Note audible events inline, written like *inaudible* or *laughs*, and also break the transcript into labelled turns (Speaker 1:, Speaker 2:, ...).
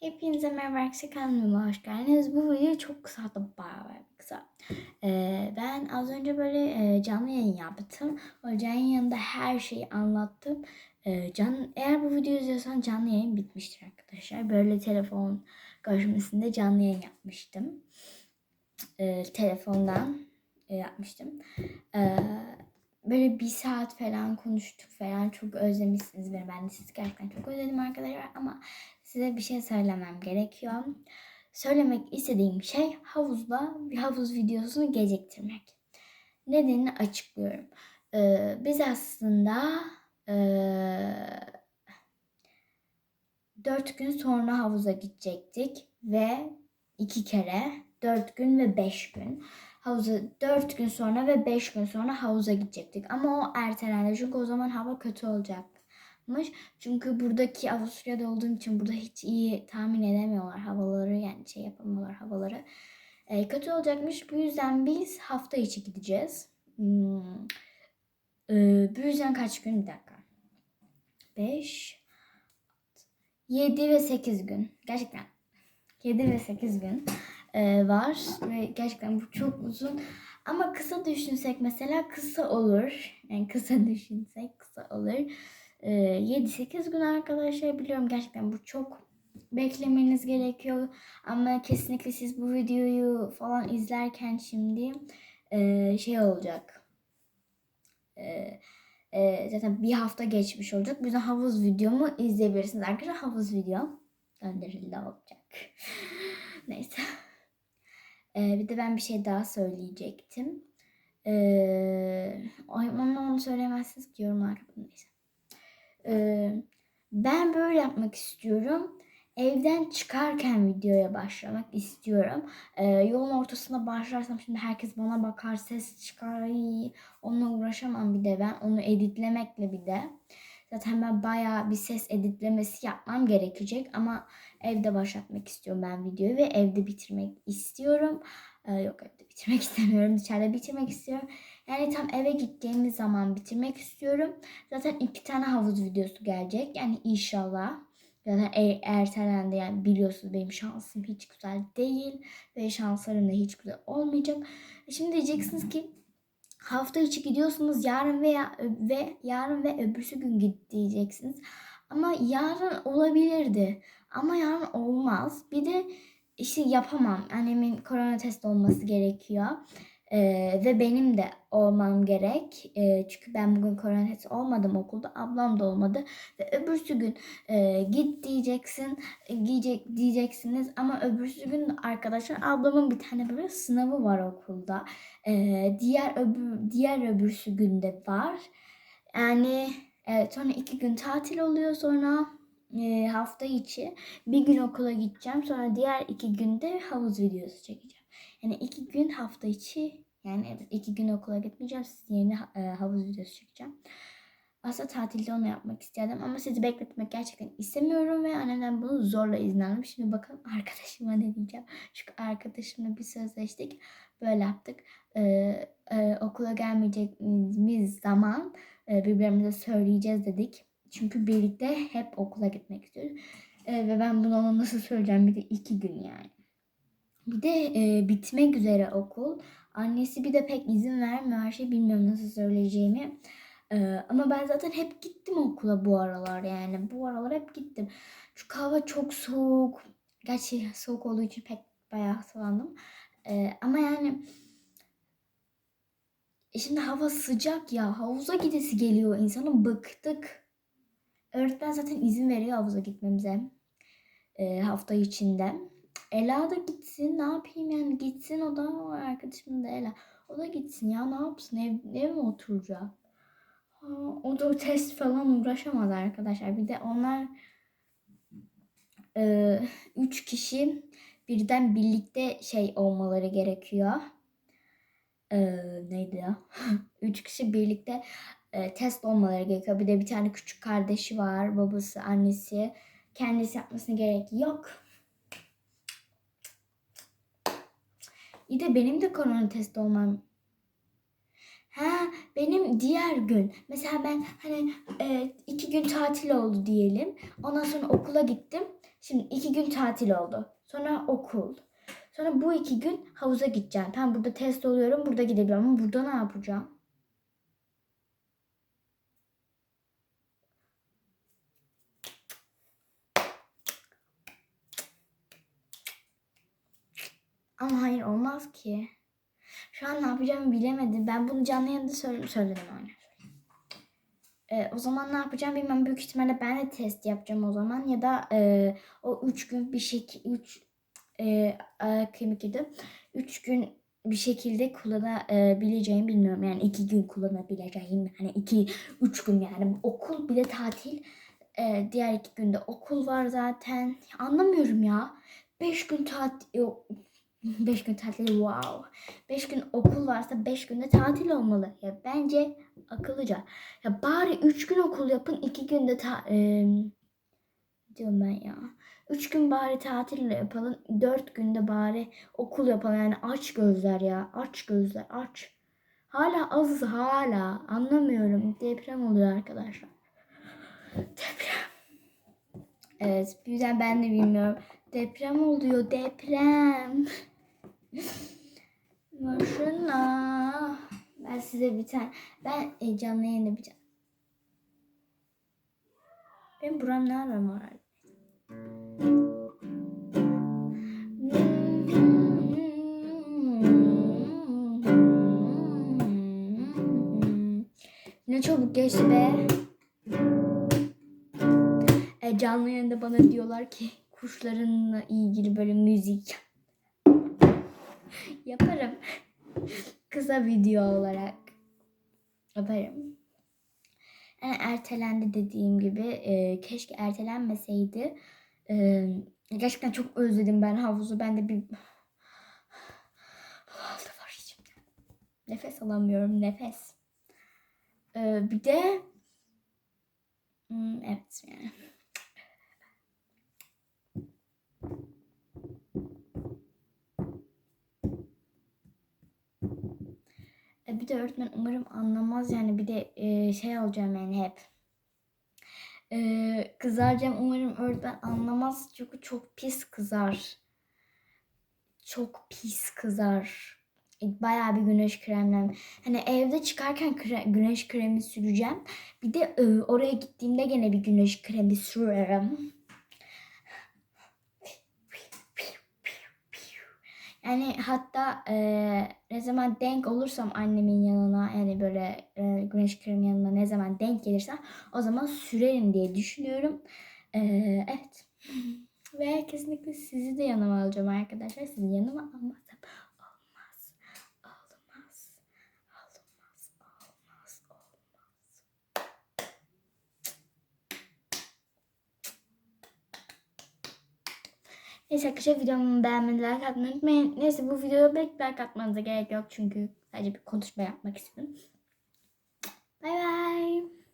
Speaker 1: Hepinize merhaba arkadaşlar kanalıma hoş geldiniz. Bu video çok kısa da bayağı bayağı kısa. Ee, ben az önce böyle e, canlı yayın yaptım. O canlı yayında her şeyi anlattım. Ee, can, eğer bu videoyu izliyorsan canlı yayın bitmiştir arkadaşlar. Böyle telefon görüşmesinde canlı yayın yapmıştım. Ee, telefondan e, yapmıştım. Ee, böyle bir saat falan konuştuk falan. Çok özlemişsiniz beni. Ben de sizi gerçekten çok özledim arkadaşlar. Ama size bir şey söylemem gerekiyor. Söylemek istediğim şey havuzla bir havuz videosunu geciktirmek. Nedenini açıklıyorum. Ee, biz aslında ee, 4 gün sonra havuza gidecektik ve iki kere 4 gün ve 5 gün havuza 4 gün sonra ve 5 gün sonra havuza gidecektik. Ama o ertelendi çünkü o zaman hava kötü olacakmış. Çünkü buradaki Avusturya'da olduğum için burada hiç iyi tahmin edemiyorlar havaları yani şey yapamıyorlar havaları. Ee, kötü olacakmış. Bu yüzden biz hafta içi gideceğiz. Hmm. Ee, bu yüzden kaç gün? Bir dakika. 5 7 ve 8 gün. Gerçekten 7 ve 8 gün e, var ve gerçekten bu çok uzun. Ama kısa düşünsek mesela kısa olur. Yani kısa *laughs* düşünsek kısa olur. E, 7-8 gün arkadaşlar biliyorum gerçekten bu çok beklemeniz gerekiyor. Ama kesinlikle siz bu videoyu falan izlerken şimdi e, şey olacak. E, e, zaten bir hafta geçmiş olacak. Bu yüzden havuz videomu izleyebilirsiniz arkadaşlar. Havuz videom gönderildi olacak. *laughs* Neyse. Ee, bir de ben bir şey daha söyleyecektim. Ee, ay onu, söyleyemezsiniz ki yorumlar neyse. Ee, ben böyle yapmak istiyorum. Evden çıkarken videoya başlamak istiyorum. Ee, yolun ortasında başlarsam şimdi herkes bana bakar, ses çıkar. Ay, onunla uğraşamam bir de ben. Onu editlemekle bir de. Zaten ben bayağı bir ses editlemesi yapmam gerekecek ama evde başlatmak istiyorum ben videoyu ve evde bitirmek istiyorum. Ee, yok evde bitirmek *laughs* istemiyorum. Dışarıda bitirmek istiyorum. Yani tam eve gittiğimiz zaman bitirmek istiyorum. Zaten iki tane havuz videosu gelecek. Yani inşallah. Zaten e- ertelendi yani biliyorsunuz benim şansım hiç güzel değil. Ve şanslarım da hiç güzel olmayacak. Şimdi diyeceksiniz ki hafta içi gidiyorsunuz yarın veya ve yarın ve öbürsü gün git diyeceksiniz. Ama yarın olabilirdi. Ama yarın olmaz. Bir de işte yapamam. Annemin korona test olması gerekiyor. Ee, ve benim de olmam gerek. Ee, çünkü ben bugün korona testi olmadım okulda. Ablam da olmadı. Ve öbürsü gün e, git diyeceksin. Diyecek, diyeceksiniz. Ama öbürsü gün arkadaşlar ablamın bir tane böyle sınavı var okulda. Ee, diğer öbür diğer öbürsü günde var. Yani evet sonra iki gün tatil oluyor sonra e, hafta içi bir gün okula gideceğim. Sonra diğer iki günde havuz videosu çekeceğim. Yani iki gün hafta içi yani iki gün okula gitmeyeceğim. Siz yerine e, havuz videosu çekeceğim. Aslında tatilde onu yapmak istedim ama sizi bekletmek gerçekten istemiyorum ve annemden bunu zorla izin aldım. Şimdi bakalım *laughs* arkadaşıma ne diyeceğim. Çünkü arkadaşımla bir sözleştik. Böyle yaptık. Ee, e, okula gelmeyeceğimiz zaman e, birbirimize söyleyeceğiz dedik. Çünkü birlikte hep okula gitmek istiyoruz. E, ve ben bunu ona nasıl söyleyeceğim bir de iki gün yani. Bir de e, bitmek üzere okul. Annesi bir de pek izin vermiyor. Her şey bilmiyorum nasıl söyleyeceğimi. E, ama ben zaten hep gittim okula bu aralar yani. Bu aralar hep gittim. Çünkü hava çok soğuk. Gerçi soğuk olduğu için pek bayağı hastalandım. E, ama yani e şimdi hava sıcak ya. Havuza gidesi geliyor. İnsanın bıktık. Öğretmen zaten izin veriyor havuza gitmemize. E, hafta içinde. Ela da gitsin. Ne yapayım yani gitsin o da o arkadaşım da Ela. O da gitsin ya ne yapsın ev, ev mi oturacak? O da test falan uğraşamaz arkadaşlar. Bir de onlar e, üç kişi birden birlikte şey olmaları gerekiyor. E, neydi ya? *laughs* üç kişi birlikte e, test olmaları gerekiyor. Bir de bir tane küçük kardeşi var. Babası, annesi. Kendisi yapmasına gerek yok. İyi de benim de korona test olmam. Ha benim diğer gün. Mesela ben hani e, iki gün tatil oldu diyelim. Ondan sonra okula gittim. Şimdi iki gün tatil oldu. Sonra okul. Sonra bu iki gün havuza gideceğim. Tam burada test oluyorum. Burada gidebiliyorum. Ama burada ne yapacağım? Ama hayır olmaz ki. Şu an ne yapacağımı bilemedim. Ben bunu canlı yayında söyle- söyledim anne. Ee, o zaman ne yapacağım bilmem. Büyük ihtimalle ben de test yapacağım o zaman. Ya da e, o üç gün bir şekilde üç e, kemik yedi. Üç gün bir şekilde kullanabileceğim bilmiyorum. Yani iki gün kullanabileceğim. Hani iki, üç gün yani. Okul bir de tatil. Ee, diğer iki günde okul var zaten. Anlamıyorum ya. Beş gün tatil... Yok. Beş gün tatil wow. Beş gün okul varsa beş günde tatil olmalı. Ya bence akıllıca. Ya bari üç gün okul yapın iki günde ta... E, diyorum ben ya. Üç gün bari tatil yapalım. Dört günde bari okul yapalım. Yani aç gözler ya. Aç gözler aç. Hala azız hala. Anlamıyorum. Deprem oluyor arkadaşlar. Deprem. Evet. Bir yüzden ben de bilmiyorum. Deprem oluyor. Deprem. Boşuna. Ben size bir tane. Ben e, canlı yayında bir tane. Benim buram ne aram var? Ne çabuk geçti be. E, canlı yayında bana diyorlar ki kuşlarınla ilgili böyle müzik yaparım. *laughs* Kısa video olarak yaparım. Yani ertelendi dediğim gibi. E, keşke ertelenmeseydi. E, gerçekten çok özledim ben havuzu. Ben de bir *sighs* Aldı var içimde. Nefes alamıyorum. Nefes. E, bir de Hmm, evet yani. Bir de öğretmen umarım anlamaz yani bir de e, şey olacağım yani hep. E, kızaracağım umarım öğretmen anlamaz çünkü çok pis kızar. Çok pis kızar. E, Bayağı bir güneş kremlem. Hani evde çıkarken kre- güneş kremi süreceğim. Bir de e, oraya gittiğimde gene bir güneş kremi sürerim. Yani hatta e, ne zaman denk olursam annemin yanına yani böyle e, güneş kremi yanına ne zaman denk gelirsem o zaman sürerim diye düşünüyorum. E, evet. Ve kesinlikle sizi de yanıma alacağım arkadaşlar. Sizi yanıma almazsam olmaz. Olmaz. Olmaz. Olmaz. Olmaz. Neyse arkadaşlar videomu beğenmeyi, like atmayı unutmayın. Neyse bu videoda pek like atmanıza gerek yok çünkü sadece bir konuşma yapmak istedim. Bay bay.